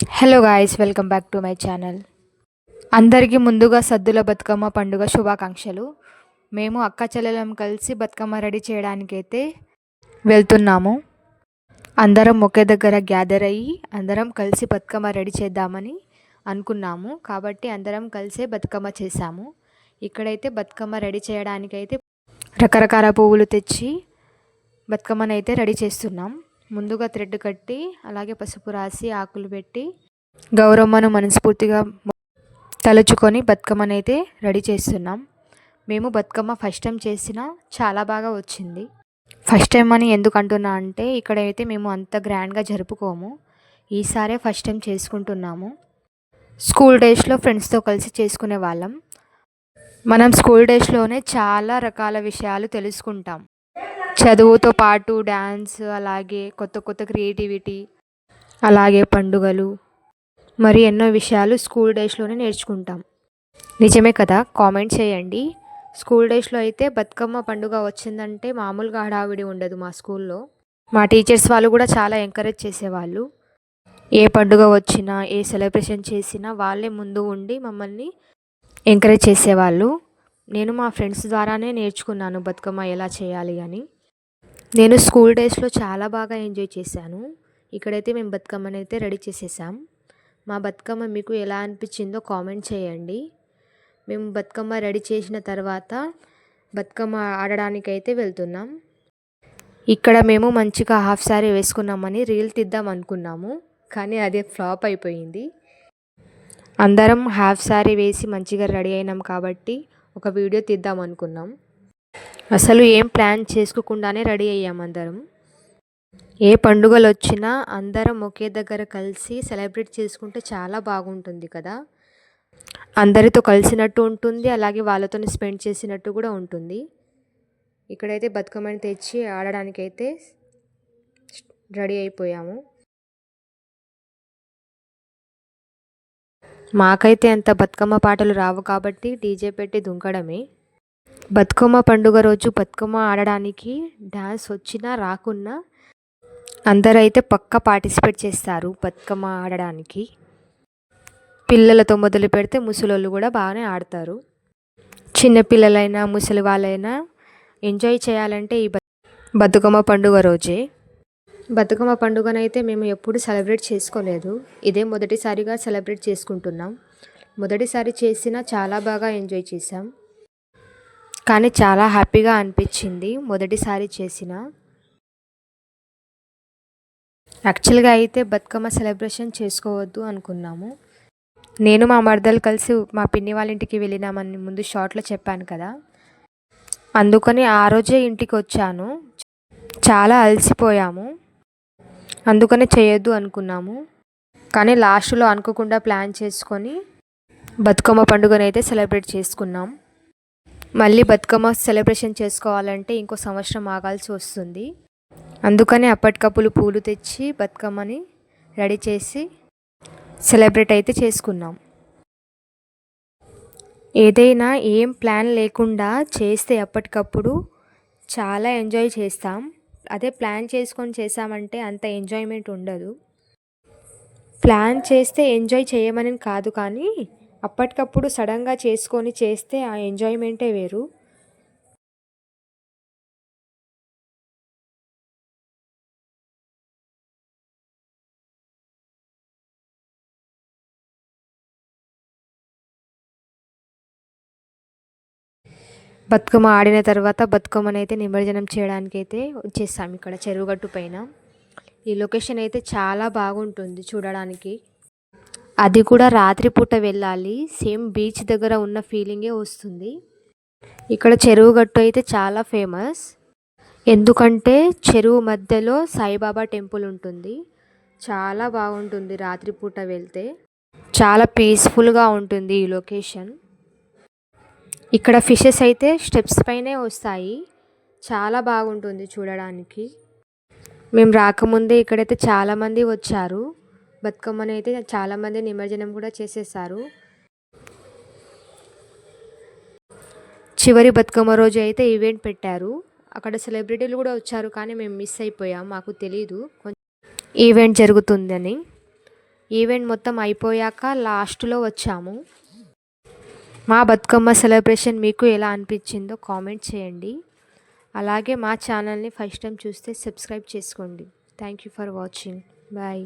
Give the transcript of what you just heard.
Hello guys welcome back to my channel అందరికీ ముందుగా సద్దుల బతుకమ్మ పండుగ శుభాకాంక్షలు. మేము అక్క చెల్లెలం కలిసి బతుకమ్మ రెడీ చేయడానికైతే వెళ్తున్నాము. అందరం ఒకే దగ్గర గ్యాదర్ అయ్యి అందరం కలిసి బతుకమ్మ రెడీ చేద్దామని అనుకున్నాము. కాబట్టి అందరం కలిసే బతుకమ్మ చేశాము. ఇక్కడైతే బతుకమ్మ రెడీ చేయడానికైతే రకరకాల పువ్వులు తెచ్చి బతుకమ్మనైతే రెడీ చేస్తున్నాం. ముందుగా థ్రెడ్ కట్టి అలాగే పసుపు రాసి ఆకులు పెట్టి గౌరమ్మను మనస్ఫూర్తిగా తలుచుకొని బతుకమ్మనైతే రెడీ చేస్తున్నాం. మేము బతుకమ్మ ఫస్ట్ టైం చేసిన చాలా బాగా వచ్చింది. ఫస్ట్ టైం అని ఎందుకు అంటున్నా అంటే ఇక్కడైతే మేము అంత గ్రాండ్గా జరుపుకోము. ఈసారే ఫస్ట్ టైం చేసుకుంటున్నాము. స్కూల్ డేస్లో ఫ్రెండ్స్తో కలిసి చేసుకునే వాళ్ళం. మనం స్కూల్ డేస్లోనే చాలా రకాల విషయాలు తెలుసుకుంటాం. చదువుతో పాటు డ్యాన్స్ అలాగే కొత్త కొత్త క్రియేటివిటీ అలాగే పండుగలు మరి ఎన్నో విషయాలు స్కూల్ డేస్లోనే నేర్చుకుంటాం. నిజమే కదా? కామెంట్ చేయండి. స్కూల్ డేస్లో అయితే బతుకమ్మ పండుగ వచ్చిందంటే మామూలుగా హడావిడి ఉండదు మా స్కూల్లో. మా టీచర్స్ వాళ్ళు కూడా చాలా ఎంకరేజ్ చేసేవాళ్ళు. ఏ పండుగ వచ్చినా ఏ సెలబ్రేషన్ చేసినా వాళ్ళే ముందు ఉండి మమ్మల్ని ఎంకరేజ్ చేసేవాళ్ళు. నేను మా ఫ్రెండ్స్ ద్వారానే నేర్చుకున్నాను బతుకమ్మ ఎలా చేయాలి అని. నేను స్కూల్ డేస్లో చాలా బాగా ఎంజాయ్ చేశాను. ఇక్కడైతే మేము బతుకమ్మని అయితే రెడీ చేసేసాం. మా బతుకమ్మ మీకు ఎలా అనిపించిందో కామెంట్ చేయండి. మేము బతుకమ్మ రెడీ చేసిన తర్వాత బతుకమ్మ ఆడడానికి అయితే వెళ్తున్నాం. ఇక్కడ మేము మంచిగా హాఫ్ శారీ వేసుకున్నామని రీల్ తీద్దాం అనుకున్నాము కానీ అదే ఫ్లాప్ అయిపోయింది. అందరం హాఫ్ శారీ వేసి మంచిగా రెడీ అయినాం కాబట్టి ఒక వీడియో తీద్దాం అనుకున్నాం. అసలు ఏం ప్లాన్ చేసుకోకుండానే రెడీ అయ్యాం అందరం. ఏ పండుగలు వచ్చినా అందరం ఒకే దగ్గర కలిసి సెలబ్రేట్ చేసుకుంటే చాలా బాగుంటుంది కదా. అందరితో కలిసినట్టు ఉంటుంది అలాగే వాళ్ళతో స్పెండ్ చేసినట్టు కూడా ఉంటుంది. ఇక్కడైతే బతుకమ్మని తెచ్చి ఆడడానికైతే రెడీ అయిపోయాము. మాకైతే అంత బతుకమ్మ పాటలు రావు కాబట్టి డీజే పెట్టి దుంకడమే. బతుకమ్మ పండుగ రోజు బతుకమ్మ ఆడడానికి డ్యాన్స్ వచ్చినా రాకున్నా అందరైతే పక్క పార్టిసిపేట్ చేస్తారు బతుకమ్మ ఆడడానికి. పిల్లలతో మొదలు పెడితే ముసలోళ్ళు కూడా బాగానే ఆడతారు. చిన్నపిల్లలైనా ముసలి వాళ్ళైనా ఎంజాయ్ చేయాలంటే ఈ బతుకమ్మ పండుగ రోజే. బతుకమ్మ పండుగనైతే మేము ఎప్పుడు సెలబ్రేట్ చేసుకోలేదు. ఇదే మొదటిసారిగా సెలబ్రేట్ చేసుకుంటున్నాం. మొదటిసారి చేసినా చాలా బాగా ఎంజాయ్ చేసాం కానీ చాలా హ్యాపీగా అనిపించింది మొదటిసారి చేసిన. యాక్చువల్గా అయితే బతుకమ్మ సెలబ్రేషన్ చేసుకోవద్దు అనుకున్నాము. నేను మా మరదలు కలిసి మా పిన్ని వాళ్ళ ఇంటికి వెళ్ళినామని ముందు షార్ట్లో చెప్పాను కదా. అందుకని ఆ రోజే ఇంటికి వచ్చాను. చాలా అలసిపోయాము. అందుకనే చేయొద్దు అనుకున్నాము. కానీ లాస్ట్లో అనుకోకుండా ప్లాన్ చేసుకొని బతుకమ్మ పండుగనైతే సెలబ్రేట్ చేసుకున్నాం. మళ్ళీ బతుకమ్మ సెలబ్రేషన్ చేసుకోవాలంటే ఇంకో సంవత్సరం ఆగాల్సి వస్తుంది. అందుకనే అప్పటికప్పుడు పూలు తెచ్చి బతుకమ్మని రెడీ చేసి సెలబ్రేట్ అయితే చేసుకున్నాం. ఏదైనా ఏం ప్లాన్ లేకుండా చేస్తే అప్పటికప్పుడు చాలా ఎంజాయ్ చేస్తాం. అదే ప్లాన్ చేసుకొని చేసామంటే అంత ఎంజాయ్మెంట్ ఉండదు. ప్లాన్ చేస్తే ఎంజాయ్ చేయమని కాదు కానీ అప్పటికప్పుడు సడన్గా చేసుకొని చేస్తే ఆ ఎంజాయ్మెంటే వేరు. బతుకమ్మ ఆడిన తర్వాత బతుకమ్మని అయితే నిమజ్జనం చేయడానికి అయితే వచ్చేసాం ఇక్కడ చెరువుగట్టు పైన. ఈ లొకేషన్ అయితే చాలా బాగుంటుంది చూడడానికి. అది కూడా రాత్రిపూట వెళ్ళాలి. సేమ్ బీచ్ దగ్గర ఉన్న ఫీలింగే వస్తుంది. ఇక్కడ చెరువు గట్టు అయితే చాలా ఫేమస్. ఎందుకంటే చెరువు మధ్యలో సాయిబాబా టెంపుల్ ఉంటుంది. చాలా బాగుంటుంది రాత్రిపూట వెళ్తే. చాలా పీస్ఫుల్గా ఉంటుంది ఈ లొకేషన్. ఇక్కడ ఫిషెస్ అయితే స్టెప్స్ పైనే వస్తాయి. చాలా బాగుంటుంది చూడడానికి. మేము రాకముందే ఇక్కడైతే చాలామంది వచ్చారు. బతుకమ్మని అయితే చాలామంది నిమజ్జనం కూడా చేసేసారు. చివరి బతుకమ్మ రోజు అయితే ఈవెంట్ పెట్టారు. అక్కడ సెలబ్రిటీలు కూడా వచ్చారు కానీ మేము మిస్ అయిపోయాం మాకు తెలీదు. ఈవెంట్ జరుగుతుందని. ఈవెంట్ మొత్తం అయిపోయాక లాస్ట్లో వచ్చాము. మా బతుకమ్మ సెలబ్రేషన్ మీకు ఎలా అనిపించిందో కామెంట్ చేయండి. అలాగే మా ఛానల్ని ఫస్ట్ టైం చూస్తే సబ్స్క్రైబ్ చేసుకోండి. Thank you for watching. Bye.